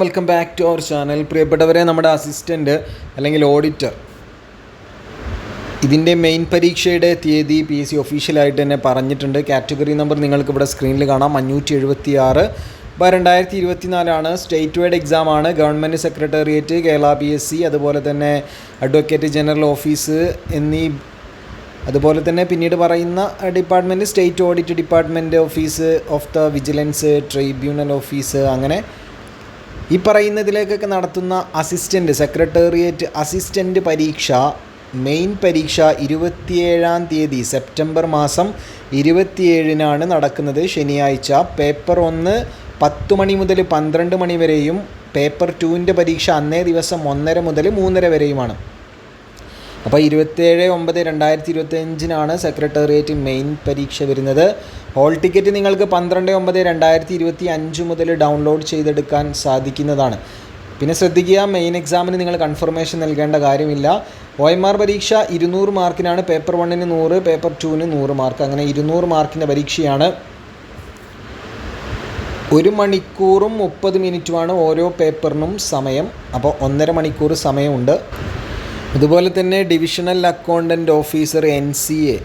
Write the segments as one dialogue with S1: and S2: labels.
S1: Welcome back to our channel പ്രിയപ്പെട്ടവരെ നമ്മുടെ assistant അല്ലെങ്കിൽ ഓഡിറ്റർ ഇതിന്റെ മെയിൻ പരീക്ഷയുടെ തീയതി പി എസ് സി ഒഫീഷ്യലായിട്ട് തന്നെ പറഞ്ഞിട്ടുണ്ട്. കാറ്റഗറി നമ്പർ നിങ്ങൾക്ക് ഇവിടെ സ്ക്രീനിൽ കാണാം. അഞ്ഞൂറ്റി എഴുപത്തി ആറ് ഇപ്പോൾ രണ്ടായിരത്തി ഇരുപത്തി നാലാണ് സ്റ്റേറ്റ് വൈഡ് എക്സാം ആണ്. Government secretariat Kerala P S C അതുപോലെ തന്നെ അഡ്വക്കേറ്റ് ജനറൽ ഓഫീസ് എന്നീ അതുപോലെ തന്നെ പിന്നീട് പറയുന്ന department state audit department office of the vigilance tribunal office അങ്ങനെ ഈ പറയുന്നതിലേക്കൊക്കെ നടത്തുന്ന അസിസ്റ്റന്റ് സെക്രട്ടേറിയറ്റ് അസിസ്റ്റന്റ് പരീക്ഷ മെയിൻ പരീക്ഷ ഇരുപത്തിയേഴാം തീയതി സെപ്റ്റംബർ മാസം ഇരുപത്തിയേഴിനാണ് നടക്കുന്നത് ശനിയാഴ്ച. പേപ്പർ ഒന്ന് പത്ത് മണി മുതൽ പന്ത്രണ്ട് മണി വരെയും പേപ്പർ ടുവിന്റെ പരീക്ഷ അന്നേ ദിവസം ഒന്നര മുതൽ മൂന്നര വരെയുമാണ്. അപ്പോൾ ഇരുപത്തേഴ് ഒമ്പത് രണ്ടായിരത്തി ഇരുപത്തഞ്ചിനാണ് സെക്രട്ടേറിയറ്റ് മെയിൻ പരീക്ഷ വരുന്നത്. ഹോൾ ടിക്കറ്റ് നിങ്ങൾക്ക് പന്ത്രണ്ട് ഒമ്പത് രണ്ടായിരത്തി ഇരുപത്തി അഞ്ച് മുതൽ ഡൗൺലോഡ് ചെയ്തെടുക്കാൻ സാധിക്കുന്നതാണ്. പിന്നെ ശ്രദ്ധിക്കുക മെയിൻ എക്സാമിന് നിങ്ങൾ കൺഫർമേഷൻ നൽകേണ്ട കാര്യമില്ല. ഒ എം ആർ പരീക്ഷ ഇരുന്നൂറ് മാർക്കിനാണ്. പേപ്പർ വണ്ണിന് നൂറ് പേപ്പർ ടുവിന് നൂറ് മാർക്ക്. അങ്ങനെ ഇരുന്നൂറ് മാർക്കിന്റെ പരീക്ഷയാണ്. ഒരു മണിക്കൂറും മുപ്പത് മിനിറ്റുമാണ് ഓരോ പേപ്പറിനും സമയം. അപ്പോൾ ഒന്നര മണിക്കൂർ സമയമുണ്ട്. അതുപോലെ തന്നെ divisional accountant officer N C A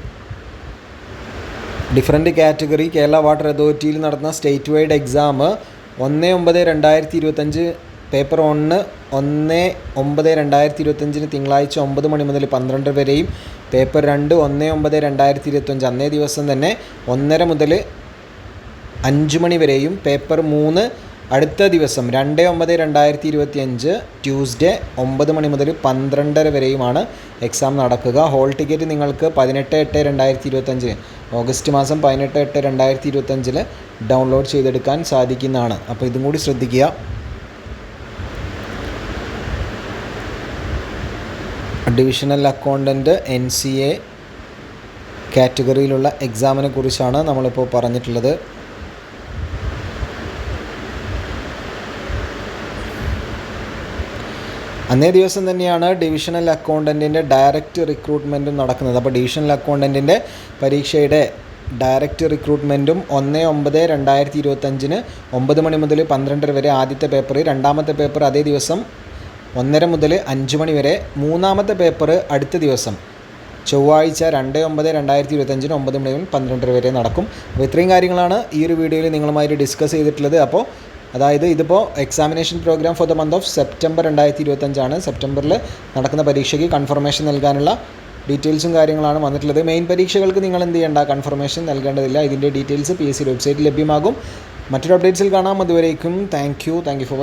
S1: different category Kerala water അതോറിറ്റിയിൽ നടന്ന സ്റ്റേറ്റ് വൈഡ് എക്സാം ഒന്ന് ഒമ്പത് രണ്ടായിരത്തി ഇരുപത്തഞ്ച് പേപ്പർ ഒന്ന് ഒന്ന് ഒമ്പത് രണ്ടായിരത്തി ഇരുപത്തഞ്ചിന് തിങ്കളാഴ്ച ഒമ്പത് മണി മുതൽ പന്ത്രണ്ട് വരെയും പേപ്പർ രണ്ട് ഒന്ന് ഒമ്പത് രണ്ടായിരത്തി ഇരുപത്തഞ്ച് അന്നേ ദിവസം തന്നെ ഒന്നര മുതൽ അഞ്ച് മണി വരെയും പേപ്പർ മൂന്ന് അടുത്ത ദിവസം രണ്ട് ഒമ്പത് രണ്ടായിരത്തി ഇരുപത്തി അഞ്ച് ട്യൂസ്ഡേ ഒമ്പത് മണി മുതൽ പന്ത്രണ്ടര വരെയുമാണ് എക്സാം നടക്കുക. ഹോൾ ടിക്കറ്റ് നിങ്ങൾക്ക് പതിനെട്ട് എട്ട് രണ്ടായിരത്തി ഇരുപത്തഞ്ച് ഓഗസ്റ്റ് മാസം പതിനെട്ട് എട്ട് രണ്ടായിരത്തി ഇരുപത്തഞ്ചിൽ ഡൗൺലോഡ് ചെയ്തെടുക്കാൻ സാധിക്കുന്നതാണ്. അപ്പോൾ ഇതും കൂടി ശ്രദ്ധിക്കുക. Divisional accountant N C A കാറ്റഗറിയിലുള്ള എക്സാമിനെ കുറിച്ചാണ് നമ്മളിപ്പോൾ പറഞ്ഞിട്ടുള്ളത്. അന്നേ ദിവസം തന്നെയാണ് ഡിവിഷണൽ അക്കൗണ്ടന്റിന്റെ ഡയറക്റ്റ് റിക്രൂട്ട്മെന്റും നടക്കുന്നത്. അപ്പോൾ ഡിവിഷണൽ അക്കൗണ്ടന്റിന്റെ പരീക്ഷയുടെ ഡയറക്റ്റ് റിക്രൂട്ട്മെന്റും ഒന്ന് ഒമ്പത് രണ്ടായിരത്തി ഇരുപത്തഞ്ചിന് ഒമ്പത് മണി മുതൽ പന്ത്രണ്ടര വരെ ആദ്യത്തെ പേപ്പർ രണ്ടാമത്തെ പേപ്പർ അതേ ദിവസം ഒന്നര മുതൽ അഞ്ച് മണി വരെ മൂന്നാമത്തെ പേപ്പർ അടുത്ത ദിവസം ചൊവ്വാഴ്ച രണ്ട് ഒമ്പത് രണ്ടായിരത്തി ഇരുപത്തഞ്ചിന് ഒമ്പത് മണി മുതൽ പന്ത്രണ്ടര വരെ നടക്കും. അപ്പോൾ ഇത്രയും കാര്യങ്ങളാണ് ഈ ഒരു വീഡിയോയിൽ നിങ്ങളുമായിട്ട് ഡിസ്കസ് ചെയ്തിട്ടുള്ളത്. അപ്പോൾ അതായത് ഇതിപ്പോൾ examination programme for the month of September രണ്ടായിരത്തി ഇരുപത്തഞ്ചാണ് സെപ്റ്റംബറിൽ നടക്കുന്ന പരീക്ഷയ്ക്ക് കൺഫർമേഷൻ നൽകാനുള്ള ഡീറ്റെയിൽസും കാര്യങ്ങളാണ് വന്നിട്ടുള്ളത്. മെയിൻ പരീക്ഷകൾക്ക് നിങ്ങൾ എന്ത് ചെയ്യേണ്ട? കൺഫർമേഷൻ നൽകേണ്ടതില്ല. ഇതിന്റെ ഡീറ്റെയിൽസ് പി എസ് സി വെബ്സൈറ്റിൽ ലഭ്യമാകും. മറ്റൊരു അപ്ഡേറ്റ്സിൽ കാണാം. അതുവരേക്കും thank you thank you for